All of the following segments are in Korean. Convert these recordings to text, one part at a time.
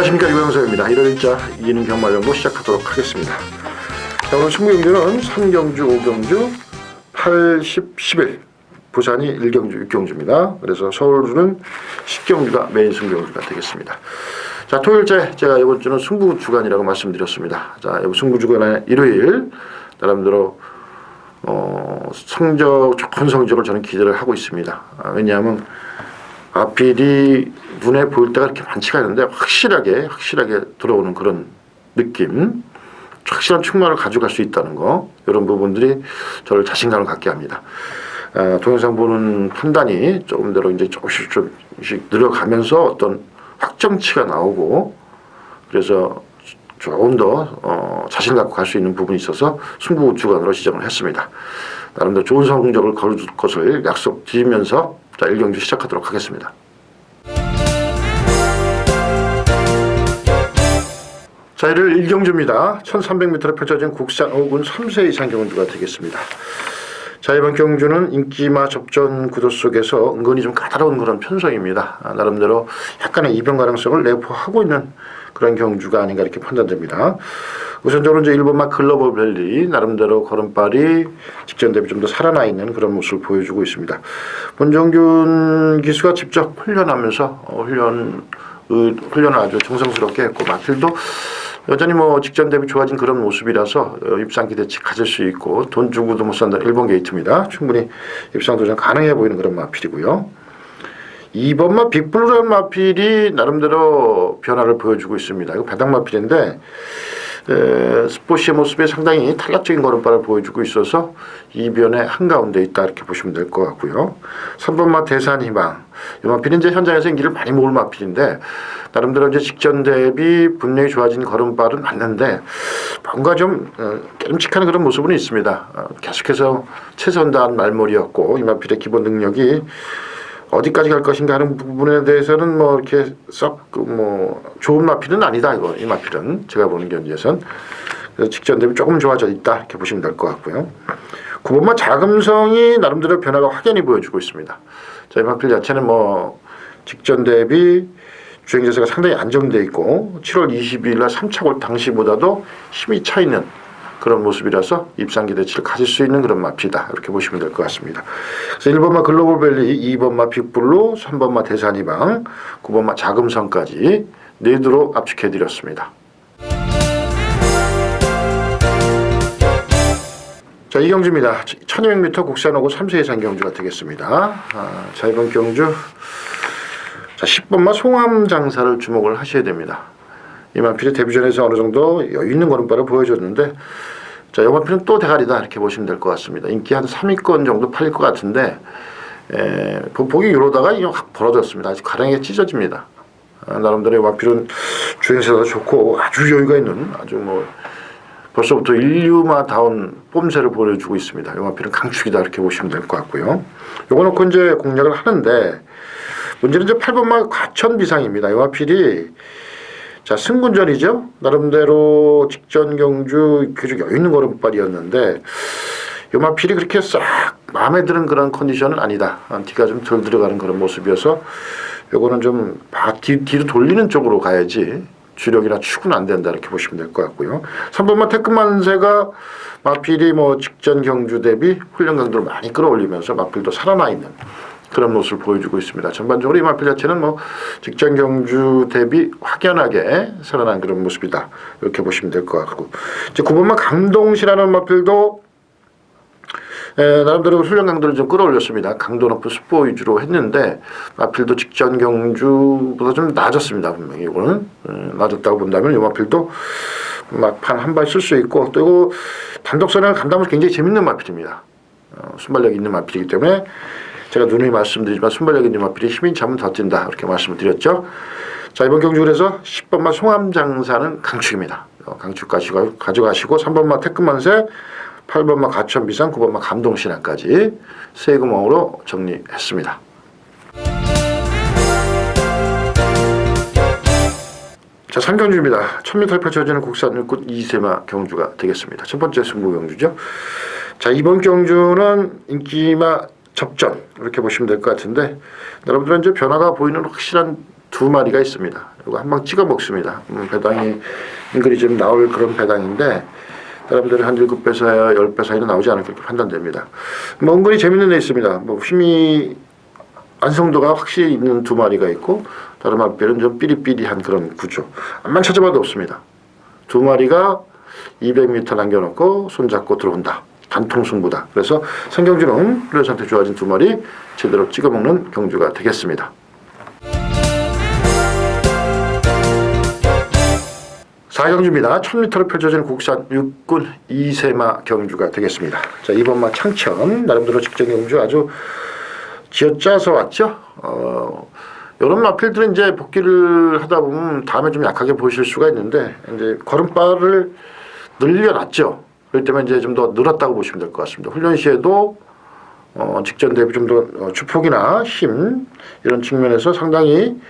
자, 안녕하십니까 유영석입니다. 1월 1자 이기는 경마정보 시작하도록 하겠습니다. 자, 오늘 승부경주는 3경주, 5경주, 80, 11 부산이 1경주, 6경주입니다. 그래서 서울주는 10경주가 메인 승부경주가 되겠습니다. 자, 토요일째 제가 이번 주는 승부 주간이라고 말씀드렸습니다. 자, 이번 승부 주간의 일요일 나름대로 어, 성적 좋은 성적을 저는 기대를 하고 있습니다. 아, 왜냐하면 아필이 눈에 보일 때가 그렇게 많지가 않은데 확실하게 확실하게 들어오는 그런 느낌, 확실한 충만을 가져갈 수 있다는 거 이런 부분들이 저를 자신감을 갖게 합니다. 아, 동영상 보는 판단이 조금대로 이제 조금씩 조금씩 늘어가면서 어떤 확정치가 나오고 그래서 조금 더 어, 자신 갖고 갈 수 있는 부분이 있어서 승부 주간으로 지정을 했습니다. 나름대로 좋은 성적을 거둘 것을 약속드리면서 자 1경주 시작하도록 하겠습니다. 자, 이를 1경주입니다. 1300m로 펼쳐진 국산 5군 3세 이상 경주가 되겠습니다. 자, 이번 경주는 인기마 접전 구도 속에서 은근히 좀 까다로운 그런 편성입니다. 아, 나름대로 약간의 이변 가능성을 내포하고 있는 그런 경주가 아닌가 이렇게 판단됩니다. 우선적으로 이제 1번마 글로벌 밸리 나름대로 걸음발이 직전 대비 좀 더 살아나 있는 그런 모습을 보여주고 있습니다. 본정균 기수가 직접 훈련하면서 어, 훈련 의- 훈련을 아주 정성스럽게 했고 마필도 여전히 뭐 직전 대비 좋아진 그런 모습이라서 어, 입상 기대치 가질 수 있고 돈 주고도 못 산다 일본 게이트입니다. 충분히 입상 도전 가능해 보이는 그런 마필이고요. 2번 마 빅블루라는 마필이 나름대로 변화를 보여주고 있습니다. 이거 배당 마필인데 에, 스포시의 모습에 상당히 탈락적인 걸음발을 보여주고 있어서 이변의 한가운데 있다 이렇게 보시면 될 것 같고요. 3번마 대산희망 이 마필은 이제 현장에서 인기를 많이 모을 마필인데 나름대로 이제 직전 대비 분명히 좋아진 걸음발은 맞는데 뭔가 좀 어, 깨름칙한 그런 모습은 있습니다. 어, 계속해서 최선 다한 말머리였고 이 마필의 기본 능력이 어디까지 갈 것인가 하는 부분에 대해서는 뭐 이렇게 썩뭐 좋은 마필은 아니다 이거 이 마필은 제가 보는 견지에선 그래서 직전 대비 조금 좋아져 있다 이렇게 보시면 될 것 같고요. 9번마 자금성이 나름대로 변화가 확연히 보여주고 있습니다. 저희 마필 자체는 뭐 직전 대비 주행 자세가 상당히 안정돼 있고 7월 22일 날 3차 골 당시보다도 힘이 차 있는 그런 모습이라서 입상 기 대치를 가질 수 있는 그런 마피다 이렇게 보시면 될 것 같습니다. 그래서 1번마 글로벌밸리, 2번마 빅블루, 3번마 대산이방, 9번마 자금성까지 네 두로 압축해 드렸습니다. 자, 이 경주입니다. 1200m 국산하고 3세 이상 경주가 되겠습니다. 아, 자, 이번 경주 자, 10번마 송암 장사를 주목을 하셔야 됩니다. 이만필이 데뷔전에서 어느 정도 여유 있는 걸음발을 보여줬는데 자, 이만필은 또 대가리다 이렇게 보시면 될 것 같습니다. 인기 한 3위권 정도 팔릴 것 같은데 에, 보- 보기 이러다가 이게 확 벌어졌습니다. 아주 가랑이가 찢어집니다. 아, 나름대로 이만필은 주행세도 좋고 아주 여유가 있는 아주 뭐 벌써부터 인류마다운 뽐새를 보여주고 있습니다. 요마필은 강축이다 이렇게 보시면 될 것 같고요. 요거 놓고 이제 공략을 하는데 문제는 이제 8번마 과천 비상입니다. 요마필이 자 승군전이죠. 나름대로 직전 경주 계속 여유 있는 걸음발이었는데 요마필이 그렇게 싹 마음에 드는 그런 컨디션은 아니다. 안티가 좀 덜 들어가는 그런 모습이어서 요거는 좀 바- 뒤, 뒤로 돌리는 쪽으로 가야지 주력이나 축은 안 된다 이렇게 보시면 될 것 같고요. 3번마 태권만세가 마필이 뭐 직전 경주 대비 훈련 강도를 많이 끌어올리면서 마필도 살아나 있는 그런 모습을 보여주고 있습니다. 전반적으로 이 마필 자체는 뭐 직전 경주 대비 확연하게 살아난 그런 모습이다 이렇게 보시면 될 것 같고 이제 9번마 강동시라는 마필도 에, 나름대로 훈련 강도를 좀 끌어올렸습니다. 강도 높은 스포 위주로 했는데 마필도 직전 경주보다 좀 낮았습니다. 분명히 이거는 에, 낮았다고 본다면 이 마필도 막판 한 발 쓸 수 있고 또 이거 단독선을 간다면 굉장히 재밌는 마필입니다. 어, 순발력 있는 마필이기 때문에 제가 누누이 말씀드리지만 순발력 있는 마필이 힘이 차면 더 뛴다 이렇게 말씀을 드렸죠. 자 이번 경주 그래서 10번마 송암장사는 강축입니다. 어, 강축 가시고 가져가시고 3번마 태권만세 8번마 가천비상, 9번마 감동신화까지 세 구멍으로 정리했습니다. 자, 3경주입니다. 1000m 펼쳐지는 국산 일꾼 이세마 경주가 되겠습니다. 첫 번째 승부 경주죠. 자, 이번 경주는 인기마 접전 이렇게 보시면 될 것 같은데 여러분들은 이제 변화가 보이는 확실한 두 마리가 있습니다. 이거 한 방 찍어 먹습니다. 음, 배당이 은근히 좀 나올 그런 배당인데 사람들은 한 7배사야 10배 사이는 나오지 않을 그렇게 판단됩니다. 뭐 은근히 재밌는 애 있습니다. 뭐 힘이 완성도가 확실히 있는 두 마리가 있고 다른 마필은 좀 삐리삐리한 그런 구조. 암만 찾아봐도 없습니다. 두 마리가 200m 남겨놓고 손잡고 들어온다. 단통 승부다. 그래서 성경주는 훈련 상태 좋아진 두 마리 제대로 찍어먹는 경주가 되겠습니다. 4경주입니다. 1000m로 펼쳐지는 국산 육군 이세마 경주가 되겠습니다. 자, 이번 마 창천 나름대로 직전 경주 아주 쥐어짜서 왔죠. 어, 이런 마필들은 이제 복귀를 하다 보면 다음에 좀 약하게 보실 수가 있는데 이제 걸음발을 늘려놨죠. 그렇기 때문에 이제 좀 더 늘었다고 보시면 될 것 같습니다. 훈련 시에도 어, 직전 대비 좀더 어, 주폭이나 힘 이런 측면에서 상당히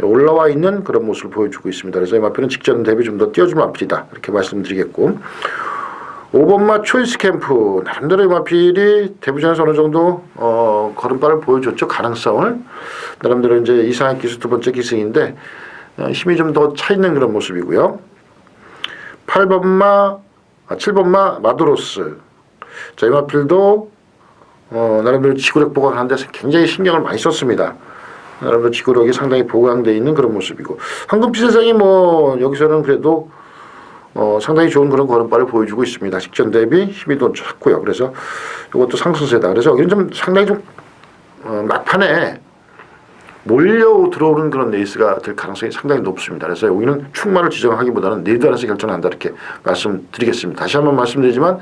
올라와 있는 그런 모습을 보여주고 있습니다. 그래서 이 마필은 직전 대비 좀 더 뛰어준 마필이다 이렇게 말씀드리겠고 5번마 초이스 캠프 나름대로 이 마필이 데뷔전에서 어느 정도 어, 걸음발을 보여줬죠 가능성을 나름대로 이제 이상한 기수 두 번째 기승인데 어, 힘이 좀 더 차 있는 그런 모습이고요. 8번마 아, 7번마 마두로스 자, 이 마필도 어, 나름대로 지구력 보강하는 데서 굉장히 신경을 많이 썼습니다. 나름대로 지구력이 상당히 보강되어 있는 그런 모습이고 황금빛 세상이 뭐 여기서는 그래도 어, 상당히 좋은 그런 걸음발을 보여주고 있습니다. 직전 대비 힘이 더 좋고요. 그래서 이것도 상승세다. 그래서 여기는 좀 상당히 좀 어, 막판에 몰려 들어오는 그런 레이스가 될 가능성이 상당히 높습니다. 그래서 여기는 충마를 지정하기보다는 네드안에서 결정한다 이렇게 말씀드리겠습니다. 다시 한번 말씀드리지만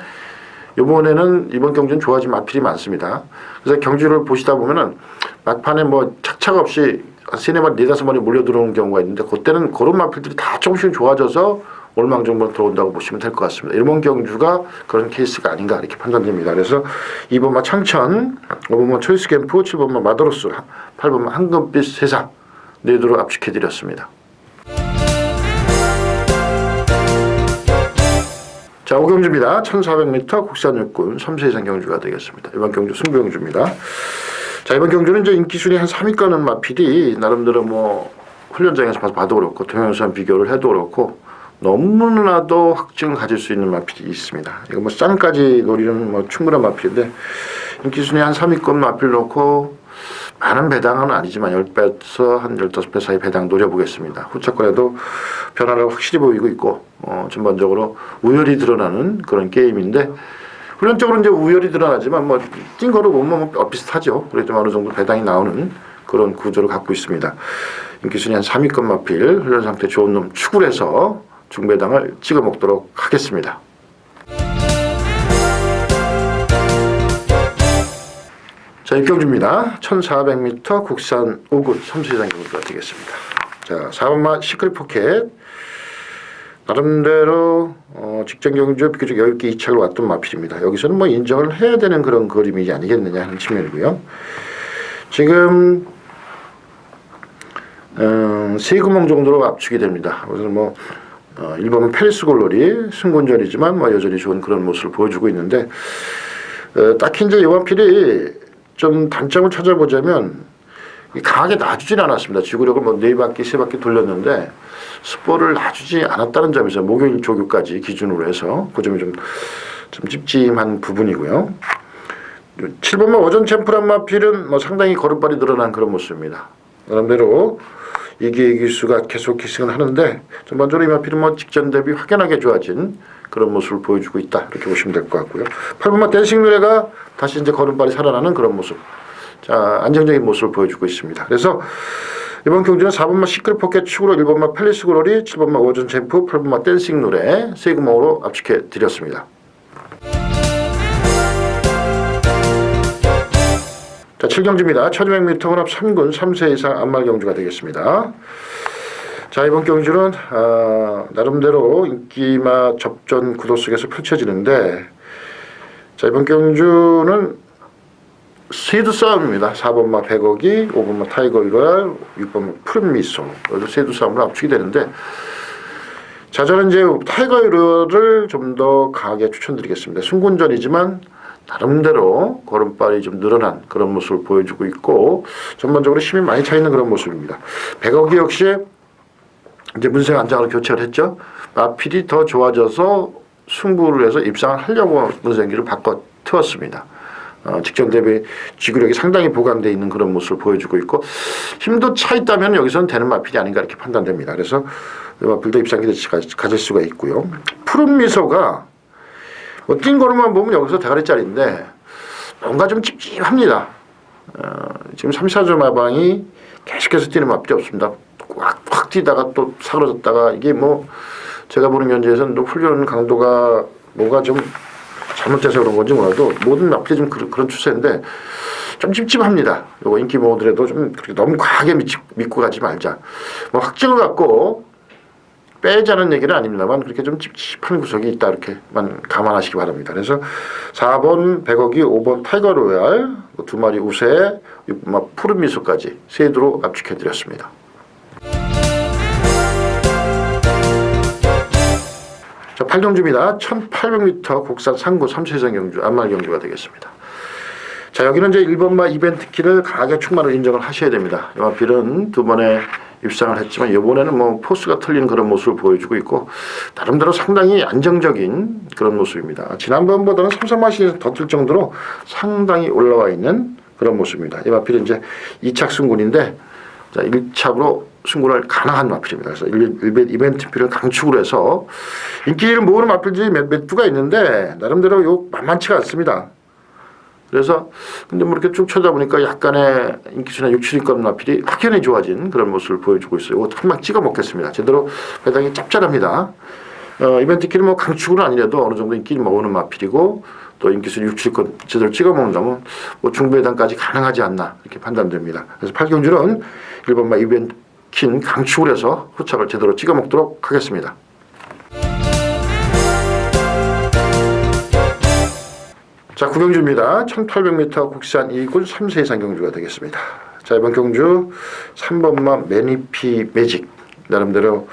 이번에는 이번 경주는 좋아진 마필이 많습니다. 그래서 경주를 보시다 보면은 막판에 뭐 착착 없이 한 세네 마리 네다섯 마리 몰려 들어오는 경우가 있는데 그때는 그런 마필들이 다 조금씩 좋아져서 올망정으로 들어온다고 보시면 될 것 같습니다. 일본 경주가 그런 케이스가 아닌가 이렇게 판단됩니다. 그래서 2번마 창천, 5번마 초이스 캠프, 7번마 마더로스, 8번마 황금빛 세상 네 도로 압축해 드렸습니다. 자, 오경주입니다. 1400m 국산 육군 3세 이상 경주가 되겠습니다. 이번 경주 승부 경주입니다. 자, 이번 경주는 이제 인기 순위 한 3위권은 마필이 나름대로 뭐 훈련장에서 봐도 그렇고 동영상 비교를 해도 그렇고 너무나도 확증을 가질 수 있는 마필이 있습니다. 이거 뭐 쌍까지 노리는 뭐 충분한 마필인데 인기 순위 한 3위권 마필 놓고 많은 배당은 아니지만 10배에서 한 15배 사이 배당 노려보겠습니다. 후차권에도 변화를 확실히 보이고 있고 어, 전반적으로 우열이 드러나는 그런 게임인데 훈련적으로 이제 우열이 드러나지만 뭐뛴 거로 보면 뭐 비슷하죠. 그래도 어느 정도 배당이 나오는 그런 구조를 갖고 있습니다. 인기순위 한 3위권 마필 훈련 상태 좋은 놈 축을 해서 중배당을 찍어 먹도록 하겠습니다. 자, 입경주입니다. 1400m 국산 5군 3세장 경주가 되겠습니다. 자, 4번마 시크릿 포켓. 나름대로 어, 직전 경주 비교적 10개 2차를 왔던 마필입니다. 여기서는 뭐 인정을 해야 되는 그런 그림이 아니겠느냐 하는 측면이고요. 지금 음, 세 구멍 정도로 압축이 됩니다. 그래서 뭐 어, 1번은 페리스 골로리 승군전이지만 뭐 여전히 좋은 그런 모습을 보여주고 있는데 어, 딱히 이제 요한필이 좀 단점을 찾아보자면 강하게 놔주진 않았습니다. 지구력을 뭐 네 바퀴 세 바퀴 돌렸는데 스포를 놔주지 않았다는 점에서 목요일 조교까지 기준으로 해서 그 점이 좀, 좀 찝찝한 부분이고요. 7번마 오전 챔프란 마필은 뭐 상당히 걸음발이 늘어난 그런 모습입니다. 나름대로 이기 이기수가 계속 기승을 하는데 전반적으로 이 마필은 뭐 직전 대비 확연하게 좋아진 그런 모습을 보여주고 있다 이렇게 보시면 될 것 같고요. 8번마 댄싱 노래가 다시 이제 걸음발이 살아나는 그런 모습. 자 안정적인 모습을 보여주고 있습니다. 그래서 이번 경주는 4번마 시크릿 포켓 축으로 1번마 팰리스 그로리, 7번마 오전 챔프, 8번마 댄싱 노래 세 구멍으로 압축해 드렸습니다. 자, 7경주입니다. 1200m 혼합 3군 3세 이상 안말 경주가 되겠습니다. 자, 이번 경주는 아, 나름대로 인기마 접전 구도 속에서 펼쳐지는데 자, 이번 경주는 세두 싸움입니다. 4번마 백억이, 5번마 타이거 이걸, 6번마 푸른 미소. 여기서 세두 싸움으로 압축이 되는데 자, 저는 이제 타이거 이러를 좀더 강하게 추천드리겠습니다. 순군전이지만 나름대로 걸음발이 좀 늘어난 그런 모습을 보여주고 있고 전반적으로 힘이 많이 차 있는 그런 모습입니다. 백억이 역시 이제 문세영 안장으로 교체를 했죠. 마필이 더 좋아져서 승부를 해서 입상을 하려고 문세영기를 바꿔 태웠습니다. 어, 직전 대비 지구력이 상당히 보강돼 있는 그런 모습을 보여주고 있고 힘도 차 있다면 여기서는 되는 마필이 아닌가 이렇게 판단됩니다. 그래서 마필도 입상 기대 가질 수가 있고요. 푸른 미소가 뭐 뛴 거로만 보면 여기서 대가리짜리인데 뭔가 좀 찝찝합니다. 어, 지금 3, 4조 마방이 계속해서 뛰는 마필이 없습니다. 확, 확 뛰다가 또 사그러졌다가 이게 뭐 제가 보는 견제에서는 또 훈련 강도가 뭐가 좀 잘못돼서 그런 건지 몰라도 모든 마필이 좀 그런, 그런 추세인데 좀 찝찝합니다. 요거 인기 모드라도 좀 그렇게 너무 과하게 믿, 믿고 가지 말자. 뭐 확증을 갖고 빼자는 얘기는 아닙니다만 그렇게 좀 찝찝한 구석이 있다 이렇게만 감안하시기 바랍니다. 그래서 4번 백억이 5번 타이거 로얄 뭐두 마리 우세 6번 푸른 미소까지 세 두로 압축해 드렸습니다. 자, 8경주입니다. 1800m 국산 상구 3세선 경주 안말 경주가 되겠습니다. 자, 여기는 이제 1번마 이벤트 키를 강하게 충만을 인정을 하셔야 됩니다. 이마필은 두 번에 입상을 했지만 이번에는 뭐 포스가 틀린 그런 모습을 보여주고 있고 나름대로 상당히 안정적인 그런 모습입니다. 지난번보다는 삼성마신에서 더뜰 정도로 상당히 올라와 있는 그런 모습입니다. 이 마필은 이제 2착 승군인데 자, 1착으로 승부를 가능한 마필입니다. 그래서 이벤트표를 강축으로 해서 인기를 모으는 마필들이 몇, 몇 두가 있는데 나름대로 요 만만치가 않습니다. 그래서 근데 뭐 이렇게 쭉 쳐다보니까 약간의 인기수나 6, 7위권 마필이 확연히 좋아진 그런 모습을 보여주고 있어요. 이거 한방 찍어 먹겠습니다. 제대로 배당이 짭짤합니다. 어, 이벤트끼리 뭐 강축은 아니라도 어느 정도 인기를 먹는 마필이고 또 인기수 6, 7위권 제대로 찍어 먹는다면 뭐 중배당까지 가능하지 않나 이렇게 판단됩니다. 그래서 8경주는 1번마 이벤트 킨 강축을 해서 후착을 제대로 찍어 먹도록 하겠습니다. 자, 구경주입니다. 1800m 국산 2군 3세 이상 경주가 되겠습니다. 자, 이번 경주 3번마 매니피 매직. 나름대로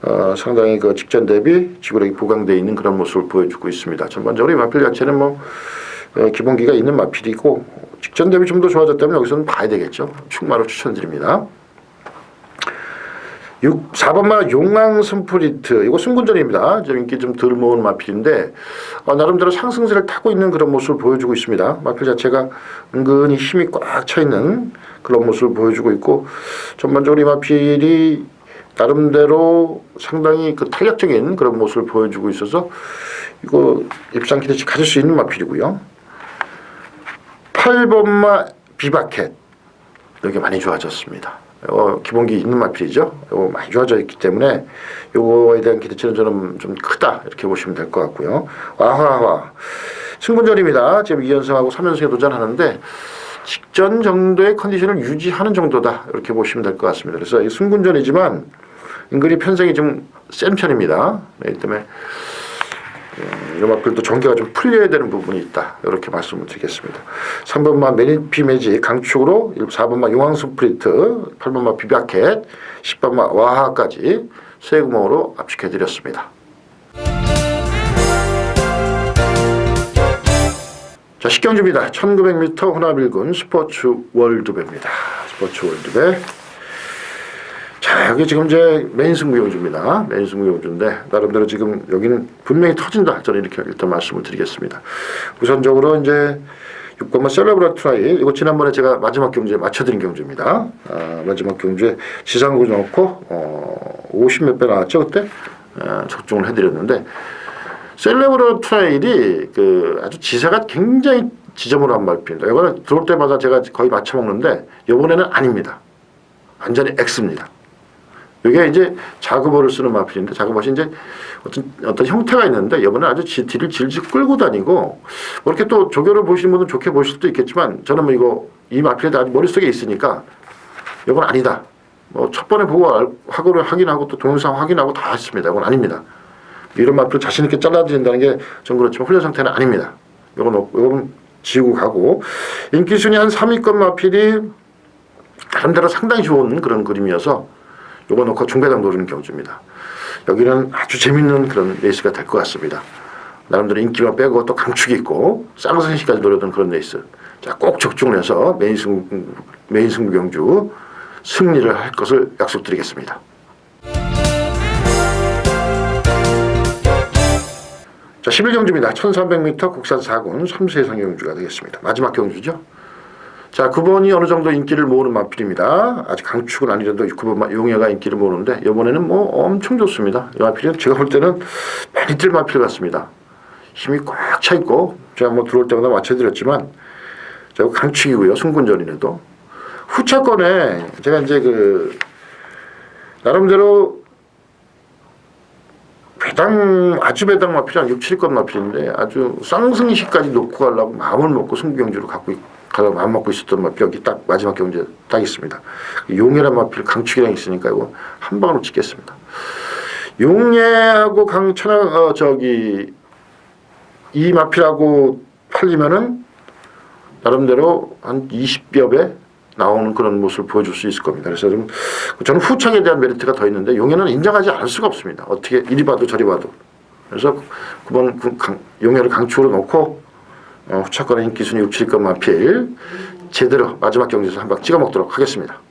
어, 상당히 그 직전 대비 지구력이 보강되어 있는 그런 모습을 보여주고 있습니다. 전반적으로 이 마필 자체는 뭐 어, 기본기가 있는 마필이고 직전 대비 좀 더 좋아졌다면 여기서는 봐야 되겠죠. 충마로 추천드립니다. 6, 4번마 용왕 스프리트 이거 승군전입니다. 좀 인기 좀 덜 모은 마필인데 어, 나름대로 상승세를 타고 있는 그런 모습을 보여주고 있습니다. 마필 자체가 은근히 힘이 꽉 차 있는 그런 모습을 보여주고 있고 전반적으로 이 마필이 나름대로 상당히 그 탄력적인 그런 모습을 보여주고 있어서 이거 입상 기대치 가질 수 있는 마필이고요. 8번마 비바켓 여기 많이 좋아졌습니다. 어, 기본기 있는 마필이죠. 이거 많이 좋아져 있기 때문에 요거에 대한 기대치는 저는 좀 크다 이렇게 보시면 될 것 같고요. 와하와 승군전입니다. 지금 2연승하고 3연승에 도전하는데 직전 정도의 컨디션을 유지하는 정도다 이렇게 보시면 될 것 같습니다. 그래서 이 승군전이지만 은근히 편성이 좀 센 편입니다. 네, 이 때문에 마필도 전개가 좀 풀려야 되는 부분이 있다. 이렇게 말씀을 드리겠습니다. 3번마 매니피 매직 강축으로 4번마 용왕 스프리트 8번마 비바켓 10번마 와하까지 세 구멍으로 압축해 드렸습니다. 자, 식경주입니다. 1900m 혼합 1군 스포츠 월드배입니다. 스포츠 월드배. 자, 여기 지금 이제 메인 승부용주입니다. 메인 승부용주인데 나름대로 지금 여기는 분명히 터진다. 저는 이렇게 일단 말씀을 드리겠습니다. 우선적으로 이제 6번만 셀러브라 트라이 이거 지난번에 제가 마지막 경주에 맞춰드린 경주입니다. 아, 마지막 경주에 지상구 넣고 어, 50몇 배 나왔죠 그때 아, 적중을 해드렸는데 셀레브라 트라일이 그 아주 지세가 굉장히 지저분한 말입니다. 이거는 들어올 때마다 제가 거의 맞춰 먹는데 이번에는 아닙니다. 완전히 X입니다. 이게 이제 자그버를 쓰는 마필인데 자그버이 이제 어떤 어떤 형태가 있는데 이번에 아주 지, 뒤를 질질 끌고 다니고 뭐 이렇게 또 조교를 보시는 분은 좋게 보실 수도 있겠지만 저는 뭐 이거 이 마필이 아직 머릿속에 있으니까 이건 아니다. 뭐 첫 번에 보고 알, 확인을 확인하고 또 동영상 확인하고 다 했습니다. 이건 아닙니다. 이런 마필을 자신 있게 잘라드린다는 게전 그렇지만 훈련 상태는 아닙니다. 이건 없고 이건 지우고 가고 인기 순위 한 3위권 마필이 나름대로 상당히 좋은 그런 그림이어서 요거 놓고 중배당 노리는 경주입니다. 여기는 아주 재밌는 그런 레이스가 될 것 같습니다. 나름대로 인기만 빼고 또 강축이 있고 쌍승시까지 노려던 그런 레이스. 자, 꼭 적중해서 메인 승 메인 승부 경주 승리를 할 것을 약속드리겠습니다. 자, 11경주입니다. 1300m 국산 4군 3세 상경주가 되겠습니다. 마지막 경주죠. 자, 9번이 어느 정도 인기를 모으는 마필입니다. 아직 강축은 아니라도 9번 용해가 인기를 모으는데 이번에는 뭐 엄청 좋습니다. 이 마필은 제가 볼 때는 많이 뜰 마필 같습니다. 힘이 꽉 차 있고 제가 뭐 들어올 때마다 맞춰드렸지만 자, 강축이고요. 승군전인에도 후차권에 제가 이제 그 나름대로 배당 아주 배당 마필이 6, 7건 마필인데 아주 쌍승시까지 놓고 가려고 마음을 먹고 승부경주를 갖고 있- 가려고 마음 먹고 있었던 마필이 딱 마지막 경주에 딱 있습니다. 용해란 마필 강축이랑 있으니까 이거 한 방으로 찍겠습니다. 용해하고 강천하 어 저기 이 마필하고 팔리면은 나름대로 한 20여 배 나오는 그런 모습을 보여줄 수 있을 겁니다. 그래서 좀 저는 후창에 대한 메리트가 더 있는데 용해는 인정하지 않을 수가 없습니다. 어떻게 이리 봐도 저리 봐도. 그래서 9번 그 강, 용해를 강축으로 놓고 어, 후차권의 인기 순위 6, 7건 마필 제대로 마지막 경기에서 한방 찍어 먹도록 하겠습니다.